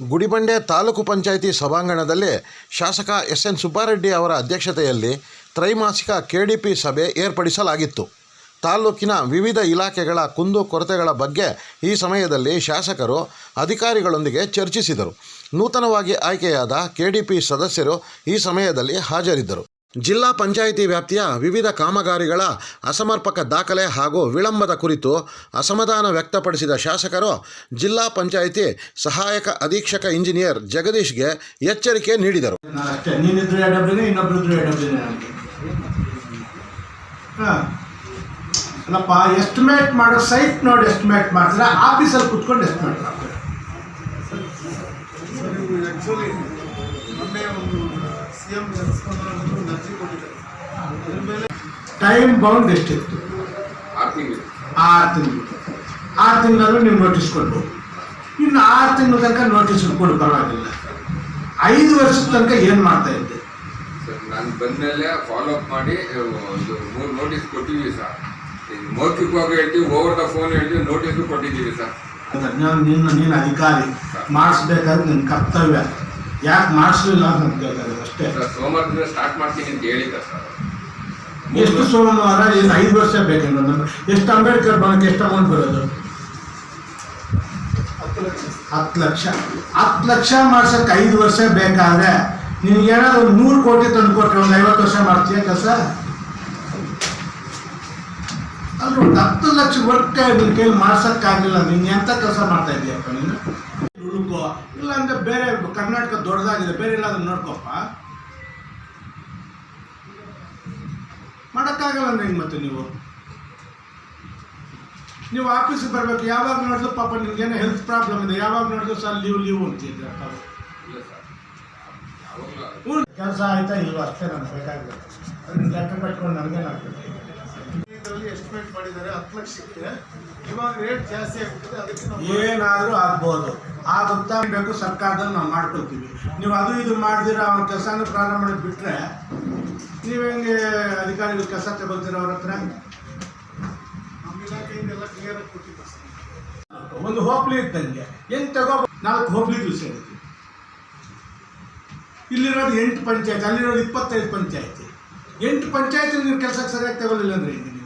ಗುಡಿಬಂಡೆ ತಾಲೂಕು ಪಂಚಾಯಿತಿ ಸಭಾಂಗಣದಲ್ಲಿ ಶಾಸಕ S N Subbareddy ಅವರ ಅಧ್ಯಕ್ಷತೆಯಲ್ಲಿ ತ್ರೈಮಾಸಿಕ ಕೆಡಿಪಿ ಸಭೆ ಏರ್ಪಡಿಸಲಾಗಿತ್ತು. ತಾಲೂಕಿನ ವಿವಿಧ ಇಲಾಖೆಗಳ ಕುಂದು ಕೊರತೆಗಳ ಬಗ್ಗೆ ಈ ಸಮಯದಲ್ಲಿ ಶಾಸಕರು ಅಧಿಕಾರಿಗಳೊಂದಿಗೆ ಚರ್ಚಿಸಿದರು. ನೂತನವಾಗಿ ಆಯ್ಕೆಯಾದ ಕೆಡಿಪಿ ಸದಸ್ಯರು ಈ ಸಮಯದಲ್ಲಿ ಹಾಜರಿದ್ದರು. ಜಿಲ್ಲಾ ಪಂಚಾಯಿತಿ ವ್ಯಾಪ್ತಿಯ ವಿವಿಧ ಕಾಮಗಾರಿಗಳ ಅಸಮರ್ಪಕ ದಾಖಲೆ ಹಾಗೂ ವಿಳಂಬದ ಕುರಿತು ಅಸಮಾಧಾನ ವ್ಯಕ್ತಪಡಿಸಿದ ಶಾಸಕರು ಜಿಲ್ಲಾ ಪಂಚಾಯಿತಿ ಸಹಾಯಕ ಅಧೀಕ್ಷಕ ಇಂಜಿನಿಯರ್ ಜಗದೀಶ್ಗೆ ಎಚ್ಚರಿಕೆ ನೀಡಿದರು. ಅಲ್ಲಪ್ಪ ಎಸ್ಟಿಮೇಟ್ ಮಾಡೋ ಸೈಟ್ ನೋಡಿ ಎಸ್ಟಿಮೇಟ್ ಮಾಡಿದ್ರೆ ಆಫೀಸಲ್ಲಿ ಕುತ್ಕೊಂಡು ಎಸ್ಟಿಮೇಟ್ ಮಾಡ್ತಾರೆ. ಅರ್ಜಿ ಕೊಟ್ಟಿದ್ದಾರೆ. ಅದ್ರ ಮೇಲೆ ಟೈಮ್ ಬೌಂಡ್ ಎಷ್ಟಿತ್ತು? ಆರು ತಿಂಗಳು. ಆರು ತಿಂಗಳು. ಆರು ತಿಂಗಳಾದ್ರೂ ನೀವು ನೋಟಿಸ್ ಕೊಡ್ಬೋದು. ಇನ್ನು ಆರು ತಿಂಗಳ ತನಕ ನೋಟಿಸ್ ಕೊಡು ಪರವಾಗಿಲ್ಲ. ಐದು ವರ್ಷದ ತನಕ ಏನು ಮಾಡ್ತಾ ಇದ್ದೆ? ನಾನು ಬಂದಮೇಲೆ ಫಾಲೋ ಅಪ್ ಮಾಡಿ ಒಂದು ಮೂರು ನೋಟಿಸ್ ಕೊಟ್ಟಿದ್ದೀವಿ ಸರ್. ಮೌಖಿಕವಾಗಿ ಹೇಳ್ತೀವಿ ಓವರ್ ದ ಫೋನ್ ಹೇಳ್ತೀವಿ ನೋಟಿಸ್ ಕೊಟ್ಟಿದ್ದೀವಿ ಸರ್. ಅದು ನಾನು ನಿನ್ನ ನೀನು ಅಧಿಕಾರಿ. ಮಾಡಿಸ್ಬೇಕಾದ್ರೆ ನಿನ್ನ ಕರ್ತವ್ಯ. ಯಾಕೆ ಮಾಡಿಸ್ಲಿಲ್ಲ ಅಂತ ನಾನು ಕೇಳ್ತಾರೆ ಅಷ್ಟೇ. ಸರ್ ಸೋಮವಾರದಿಂದ ಸ್ಟಾರ್ಟ್ ಮಾಡ್ತೀನಿ ಅಂತ ಹೇಳಿದ್ದ ಸರ್. ಎಷ್ಟು ಸೋಮವಾರ ಇನ್ನು ಐದು ವರ್ಷ ಬೇಕಂದ್ರೆ ನಮ್ಗೆ. ಎಷ್ಟು ಅಂಬೇಡ್ಕರ್ ಭವನಕ್ಕೆ ಎಷ್ಟು ಅಮೌಂಟ್ ಬರೋದು? ಹತ್ತು ಲಕ್ಷ. ಹತ್ತು ಲಕ್ಷ. ಹತ್ತು ಲಕ್ಷ ಮಾಡ್ಸಕ್ಕೆ ಐದು ವರ್ಷ ಬೇಕಾದ್ರೆ ನಿನ್ಗೆ ಏನಾದ್ರು ಒಂದು ನೂರು ಕೋಟಿ ತಂದು ಕೊಟ್ಟರೆ ಒಂದು ಐವತ್ತು ವರ್ಷ ಮಾಡ್ತೀಯ ಕೆಲಸ? ಅಲ್ಲ ಒಂದು ಹತ್ತು ಲಕ್ಷ ವರ್ಕ್ ನಿನ್ನ ಕೈಲಿ ಮಾಡ್ಸಕ್ಕಾಗಲಿಲ್ಲ. ನೀನು ಎಂಥ ಕೆಲಸ ಮಾಡ್ತಾ ಇದೀಯಪ್ಪ ನೀನು? ಇಲ್ಲ ಅಂದ್ರೆ ಬೇರೆ ಕರ್ನಾಟಕ ದೊಡ್ಡದಾಗಿದೆ ಬೇರೆ ಎಲ್ಲಾದ್ರೂ ನೋಡ್ಕೊಪ್ಪ. ಮಾಡೋಕ್ಕಾಗಲ್ಲ ಅಂದ್ರೆ ಹೆಂಗೆ ಮತ್ತೆ ನೀವು? ನೀವು ಆಫೀಸಿಗೆ ಬರಬೇಕು ಯಾವಾಗ ನೋಡಿದ್ರು ಪಾಪ ನಿಮ್ಗೇನೋ ಹೆಲ್ತ್ ಪ್ರಾಬ್ಲಮ್ ಇದೆ ಯಾವಾಗ ನೋಡಿದ್ರು ಸರ್ ಲೀವ್ ಲೀವ್ ಅಂತಿದ್ರೆ ಕೆಲಸ ಆಯ್ತಾ ಇಲ್ವಾ? ಅಷ್ಟೇ ನಾನು ಬೇಕಾಗಿದೆ ಅದನ್ನ ಲೆಕ್ಕ ಕಟ್ಕೊಂಡು ನನಗೇನಾಗ್ತದೆ? ಇದರಲ್ಲಿ ಎಸ್ಟಿಮೇಟ್ ಮಾಡಿದ್ದಾರೆ ಹತ್ತು ಲಕ್ಷಕ್ಕೆ ಇವಾಗ ರೇಟ್ ಜಾಸ್ತಿ ಆಗ್ಬಿಟ್ಟಿದೆ ಅದಕ್ಕೆ ನಾವು ಏನಾದರೂ ಆಗ್ಬೋದು. ಆಗುತ್ತಾ ಬೇಕು ಸರ್ಕಾರದಲ್ಲಿ ನಾವು ಮಾಡ್ಕೊಳ್ತೀವಿ. ನೀವು ಅದು ಇದು ಮಾಡಿದಿರ ಅವ್ರ ಕೆಲಸ ಪ್ರಾರಂಭ ಮಾಡಿ ಬಿಟ್ಟರೆ ನೀವು ಹೆಂಗೆ ಅಧಿಕಾರಿಗಳು ಕೆಲಸ ತಗೊಳ್ತೀರ ಅವ್ರ ಹತ್ರ? ನಮ್ಮ ಇಲಾಖೆಯಿಂದೆಲ್ಲ ಕ್ಲಿಯರ್ ಆಗಿ ಕೊಟ್ಟಿದ್ದಾರೆ ಸರ್. ಒಂದು ಹೋಪ್ಲಿ ಇದ್ದಂಗೆ ಏನು ತಗೋ ನಾಲ್ಕು ಹೋಪ್ಲಿಗಳು ಸೇರಿದ್ವಿ. ಇಲ್ಲಿರೋದು ಎಂಟು ಪಂಚಾಯತ್ ಅಲ್ಲಿರೋದು ಇಪ್ಪತ್ತೈದು ಪಂಚಾಯತಿ. ಎಂಟು ಪಂಚಾಯತಿ ನೀವು ಕೆಲಸಕ್ಕೆ ಸರಿಯಾಗಿ ತಗೊಳ್ಳಿಲ್ಲ ಅಂದ್ರೆ ಹೆಂಗೆ ನೀವು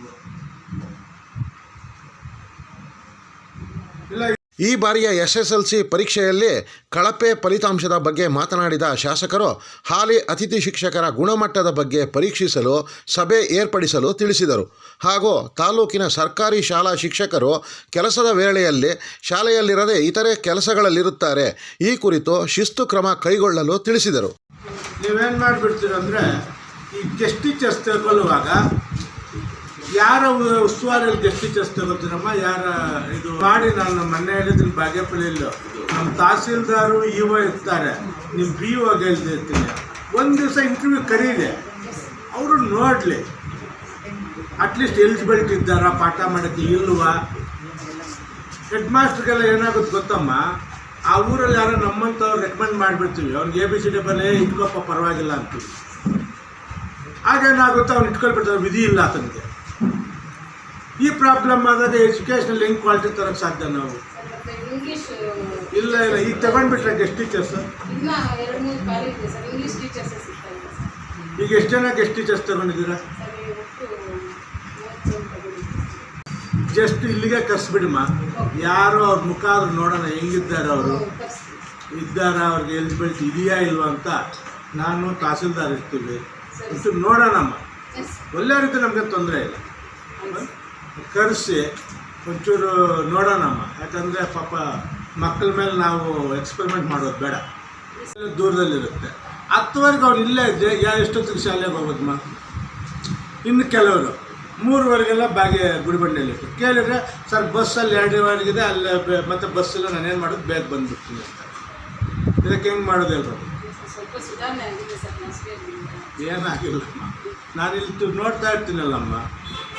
ಇಲ್ಲ ಈ ಬಾರಿಯ ಎಸ್ ಎಸ್ ಎಲ್ ಸಿ ಪರೀಕ್ಷೆಯಲ್ಲಿ ಕಳಪೆ ಫಲಿತಾಂಶದ ಬಗ್ಗೆ ಮಾತನಾಡಿದ ಶಾಸಕರು, ಹಾಲಿ ಅತಿಥಿ ಶಿಕ್ಷಕರ ಗುಣಮಟ್ಟದ ಬಗ್ಗೆ ಪರೀಕ್ಷಿಸಲು, ಸಭೆ ಏರ್ಪಡಿಸಲು ತಿಳಿಸಿದರು. ಹಾಗೂ ತಾಲೂಕಿನ ಸರ್ಕಾರಿ ಶಾಲಾ ಶಿಕ್ಷಕರು ಕೆಲಸದ ವೇಳೆಯಲ್ಲಿ ಶಾಲೆಯಲ್ಲಿರದೆ ಇತರೆ ಕೆಲಸಗಳಲ್ಲಿರುತ್ತಾರೆ. ಈ ಕುರಿತು ಶಿಸ್ತು ಕ್ರಮ ಕೈಗೊಳ್ಳಲು ತಿಳಿಸಿದರು. ನೀವೇನು ಮಾಡಿಬಿಡ್ತೀರಂದ್ರೆ, ಈ ಟೆಸ್ಟ್ ಟೀಚರ್ಸ್ ತಗೊಳ್ಳುವಾಗ ಯಾರ ಉಸ್ತುವಾರಿಯಲ್ಲಿ ಟೀಚರ್ಸ್ ತಗೋತೀರಮ್ಮ? ಯಾರ ಇದು ಮಾಡಿ ನಾನು ಮೊನ್ನೆ ಹೇಳಿದ್ರೆ ಬಾಗೇಪಲ್ಲಿಯಲ್ಲೂ ನಮ್ಮ ತಹಸೀಲ್ದಾರು ಒ ಇರ್ತಾರೆ. ನಿಮ್ಮ ಬಿ ಒಗೆ ಗೆಲ್ದಿರ್ತೀನಿ ಒಂದು ದಿವಸ ಇಂಟರ್ವ್ಯೂ ಕರೀಲಿ ಅವರು ನೋಡಲಿ. ಅಟ್ಲೀಸ್ಟ್ ಎಲಿಜಿಬಿಲಿಟಿ ಇದ್ದಾರಾ? ಪಾಠ ಮಾಡೋಕ್ಕೆ ಇಲ್ವಾ? ಹೆಡ್ ಮಾಸ್ಟ್ರಿಗೆಲ್ಲ ಏನಾಗುತ್ತೆ ಗೊತ್ತಮ್ಮ? ಆ ಊರಲ್ಲಿ ಯಾರೋ ನಮ್ಮಂಥವ್ರು ರೆಕಮೆಂಡ್ ಮಾಡಿಬಿಡ್ತೀವಿ. ಅವ್ನಿಗೆ ಎ ಬಿ ಸಿ ಡಬಲ್ ಏ ಇಟ್ಕೊಪ್ಪ, ಪರವಾಗಿಲ್ಲ ಅಂತೀವಿ. ಆಗೇನಾಗುತ್ತೆ ಅವ್ನು ಇಟ್ಕೊಳ್ಬಿಡ್ತಾರೆ ವಿಧಿ ಇಲ್ಲ ಆತನಿಗೆ. ಈ ಪ್ರಾಬ್ಲಮ್ ಆದರೆ ಎಜುಕೇಷನಲ್ಲಿ ಹೆಂಗೆ ಕ್ವಾಲಿಟಿ ತರೋಕ್ಕೆ ಸಾಧ್ಯ ನಾವು? ಇಲ್ಲ ಇಲ್ಲ ಈಗ ತಗೊಂಡ್ಬಿಟ್ರೆ ಗೆಸ್ಟ್ ಟೀಚರ್ಸ್ ಈಗ ಎಷ್ಟು ಜನ ಗೆಸ್ಟ್ ಟೀಚರ್ಸ್ ತಗೊಂಡಿದ್ದೀರಾ. ಜಸ್ಟ್ ಇಲ್ಲಿಗೆ ಕರ್ಸ್ಬಿಡಮ್ಮ ಯಾರು ಅವ್ರ ಮುಖ ಆದ್ರೂ ನೋಡೋಣ ಹೆಂಗಿದ್ದಾರೆ ಅವರು? ಇದ್ದಾರ ಅವ್ರಿಗೆ ಎಲಿಜಿಬಿಲಿಟಿ ಇದೆಯಾ ಇಲ್ವಾ ಅಂತ ನಾನು ತಹಸೀಲ್ದಾರ್ ಇರ್ತೀವಿ. ಇಷ್ಟು ನೋಡೋಣಮ್ಮ. ಒಳ್ಳೆ ರೀತಿ ನಮಗೆ ತೊಂದರೆ ಇಲ್ಲ. ಕರೆಸಿ ಒಂಚೂರು ನೋಡೋಣಮ್ಮ. ಯಾಕಂದರೆ ಪಾಪ ಮಕ್ಕಳ ಮೇಲೆ ನಾವು ಎಕ್ಸ್ಪೆರಿಮೆಂಟ್ ಮಾಡೋದು ಬೇಡ. ದೂರದಲ್ಲಿರುತ್ತೆ. ಹತ್ತುವರೆಗೆ ಅವ್ರು ಇಲ್ಲೇ ಇದ್ದೆ ಯಾ ಎಷ್ಟೊತ್ತಿಗೆ ಶಾಲೆಗೆ ಹೋಗೋದಮ್ಮ? ಇನ್ನು ಕೆಲವರು. ಮೂರುವರೆಗೆಲ್ಲ ಬಾಗೆ ಗುಡಿಬಂಡೆಯಲ್ಲಿತ್ತು. ಕೇಳಿದರೆ ಸರ್ ಬಸ್ಸಲ್ಲಿ ಎರಡೂವರೆಗಿದೆ ಅಲ್ಲೇ ಬೆ- ಮತ್ತೆ ನಾನು ನಾನೇನು ಮಾಡೋದು? ಬೇಗ ಬಂದುಬಿಡ್ತೀನಿ ಅಂತ. ಇದಕ್ಕೆ ಹೆಂಗೆ ಮಾಡೋದು ಹೇಳ್ಬೋದು ಸ್ವಲ್ಪ ಸುಧಾರಣೆ ಆಗಿದೆ ಸರ್ ನರ್ಸರಿಯಲ್ಲಿ ಏನಾಗಿಲ್ಲಮ್ಮ. ನಾನು ಇಲ್ಲಿ ನೋಡ್ತಾ ಇರ್ತೀನಲ್ಲಮ್ಮ.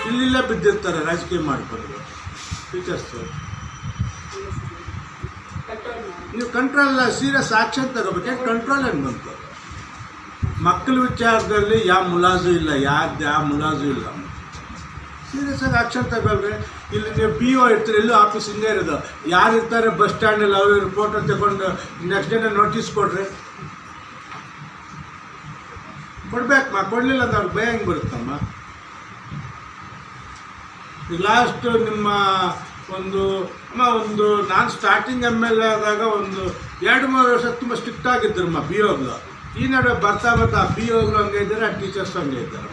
ಇಲ್ಲಿಲ್ಲೇ ಬಿದ್ದಿರ್ತಾರೆ, ರಾಜಕೀಯ ಮಾಡಿಕೊಂಡು. ಟೀಚರ್ಸ್ ನೀವು ಕಂಟ್ರೋಲ್ ಸೀರಿಯಸ್ ಆಕ್ಷನ್ ತಗೋಬೇಕು. ಕಂಟ್ರೋಲ್ ಏನು ಬಂತು? ಮಕ್ಕಳ ವಿಚಾರದಲ್ಲಿ ಯಾವ ಮುಲಾಜು ಇಲ್ಲ, ಯಾರ್ದು ಯಾವ ಮುಲಾಜು ಇಲ್ಲ. ಸೀರಿಯಸ್ ಆಗಿ ಆಕ್ಷನ್ ತಗೊಳ್ರಿ. ಇಲ್ಲಿ ನೀವು ಪಿ ಒ ಇರ್ತೀರಿ ಇಲ್ಲೂ ಆಫೀಸ್ ಹಿಂದೆ ಇರೋದು. ಯಾರು ಇರ್ತಾರೆ ಬಸ್ ಸ್ಟ್ಯಾಂಡಲ್ಲಿ ಅವ್ರ ಫೋಟೋ ತಗೊಂಡು ನೆಕ್ಸ್ಟ್ ಡೇನ ನೋಟಿಸ್ ಕೊಡ್ರಿ. ಕೊಡ್ಬೇಕಮ್ಮ ಕೊಡಲಿಲ್ಲ ಅಂದ್ರೆ ಅವ್ರಿಗೆ ಭಯ ಹೆಂಗೆ ಬರುತ್ತಮ್ಮ? ಲಾಸ್ಟ್ ನಿಮ್ಮ ಒಂದು, ಅಮ್ಮ ಒಂದು ನಾನು ಸ್ಟಾರ್ಟಿಂಗ್ ಎಂ ಎಲ್ ಎ ಆದಾಗ ಒಂದು ಎರಡು, ಮೂರು ವರ್ಷ ತುಂಬ ಸ್ಟ್ರಿಕ್ಟ್ ಆಗಿದ್ರಮ್ಮ ಬಿ ಓಗಳು ಈ ನಡುವೆ ಬರ್ತಾ ಬರ್ತಾ ಬಿ ಓಗಳು ಹಂಗೆ ಇದ್ದಾರೆ ಆ ಟೀಚರ್ಸ್ ಹಂಗೆ ಇದ್ದಾರೆ.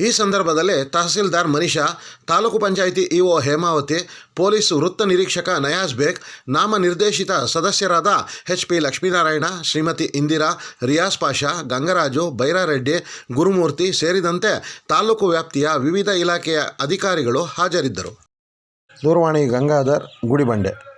ಈ ಸಂದರ್ಭದಲ್ಲಿ ತಹಸೀಲ್ದಾರ್ ಮನೀಷಾ ತಾಲೂಕು ಪಂಚಾಯಿತಿ ಇಒ ಹೇಮಾವತಿ, ಪೊಲೀಸ್ ವೃತ್ತ ನಿರೀಕ್ಷಕ ನಯಾಜ್ ಬೇಗ್, ನಾಮನಿರ್ದೇಶಿತ ಸದಸ್ಯರಾದ ಎಚ್ ಪಿ ಲಕ್ಷ್ಮೀನಾರಾಯಣ, ಶ್ರೀಮತಿ ಇಂದಿರಾ ರಿಯಾಸ್ ಪಾಷಾ, ಗಂಗರಾಜು, ಬೈರಾರೆಡ್ಡಿ, ಗುರುಮೂರ್ತಿ ಸೇರಿದಂತೆ ತಾಲೂಕು ವ್ಯಾಪ್ತಿಯ ವಿವಿಧ ಇಲಾಖೆಯ ಅಧಿಕಾರಿಗಳು ಹಾಜರಿದ್ದರು. ದೂರವಾಣಿ ಗಂಗಾಧರ್, ಗುಡಿಬಂಡೆ.